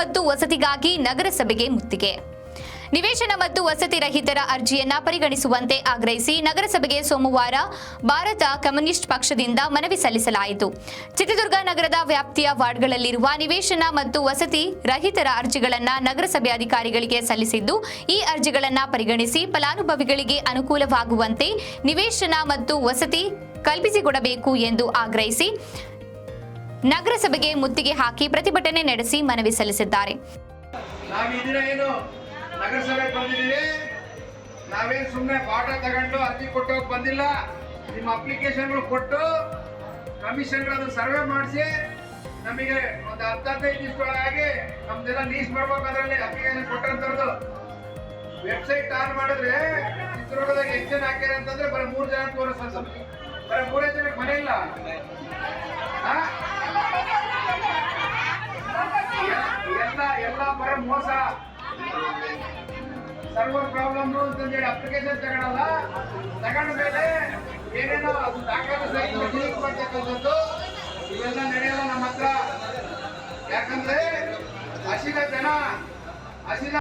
ಮತ್ತು ವಸತಿಗಾಗಿ ನಗರಸಭೆಗೆ ಮುತ್ತಿಗೆ. ನಿವೇಶನ ಮತ್ತು ವಸತಿ ರಹಿತರ ಅರ್ಜಿಯನ್ನ ಪರಿಗಣಿಸುವಂತೆ ಆಗ್ರಹಿಸಿ ನಗರಸಭೆಗೆ ಸೋಮವಾರ ಭಾರತ ಕಮ್ಯುನಿಸ್ಟ್ ಪಕ್ಷದಿಂದ ಮನವಿ ಸಲ್ಲಿಸಲಾಯಿತು. ಚಿತ್ರದುರ್ಗ ನಗರದ ವ್ಯಾಪ್ತಿಯ ವಾರ್ಡ್ಗಳಲ್ಲಿರುವ ನಿವೇಶನ ಮತ್ತು ವಸತಿ ರಹಿತರ ಅರ್ಜಿಗಳನ್ನು ನಗರಸಭೆ ಅಧಿಕಾರಿಗಳಿಗೆ ಸಲ್ಲಿಸಿದ್ದು, ಈ ಅರ್ಜಿಗಳನ್ನು ಪರಿಗಣಿಸಿ ಫಲಾನುಭವಿಗಳಿಗೆ ಅನುಕೂಲವಾಗುವಂತೆ ನಿವೇಶನ ಮತ್ತು ವಸತಿ ಕಲ್ಪಿಸಿಕೊಡಬೇಕು ಎಂದು ಆಗ್ರಹಿಸಿ ನಗರಸಭೆಗೆ ಮುತ್ತಿಗೆ ಹಾಕಿ ಪ್ರತಿಭಟನೆ ನಡೆಸಿ ಮನವಿ ಸಲ್ಲಿಸಿದ್ದಾರೆ. ನಾವೇನ್ ಸುಮ್ಮನೆ ಪಾಠ ತಗೊಂಡು ಅರ್ಜಿ ಕೊಟ್ಟೋಗ್ ಬಂದಿಲ್ಲ. ನಿಮ್ಮ ಅಪ್ಲಿಕೇಶನ್ಗಳು ಕೊಟ್ಟು ಕಮಿಷನ್ಗಳನ್ನು ಸರ್ವೆ ಮಾಡಿಸಿ ನಮಗೆ ಒಂದು ಹತ್ತು ಹದಿನೈದು ದಿವಸದೊಳಗಾಗಿ ನಮ್ದೆಲ್ಲ ಲೀಸ್ ಮಾಡ್ಬೇಕು ಅದರಲ್ಲಿ ಅಪ್ಲಿಕೇಶನ್ ಕೊಟ್ಟಂತವ್ರದ್ದು ವೆಬ್ಸೈಟ್ ಆನ್ ಮಾಡಿದ್ರೆ ಚಿತ್ರದುರ್ಗದಾಗ ಎಷ್ಟು ಜನ ಹಾಕ್ಯಾರ ಅಂತಂದ್ರೆ ಬರೀ ಮೂರು ಜನ ತೋರಿಸೋದು ಬರೀ ಮೂರೇ ಜನಕ್ಕೆ ಮನೆ ಇಲ್ಲ. ಎಲ್ಲ ಬರೀ ಮೋಸ. ಸರ್ವರ್ ಪ್ರಾಬ್ಲಮ್ ಅಂತಂದೇಳಿ ಅಪ್ಲಿಕೇಶನ್ ತಗೊಳಲ್ಲ. ತಗೊಂಡ ಮೇಲೆ ಏನೇನೋ ಅದು ದಾಖಲೆ ಡಿಲೀಟ್ ಮಾಡ್ತಕ್ಕಂಥದ್ದು ಇವೆಲ್ಲ ನಡೆಯಲ್ಲ ನಮ್ಮ ಹತ್ರ. ಯಾಕಂದ್ರೆ ಹಸಿದ ಜನ ಹಸಿದ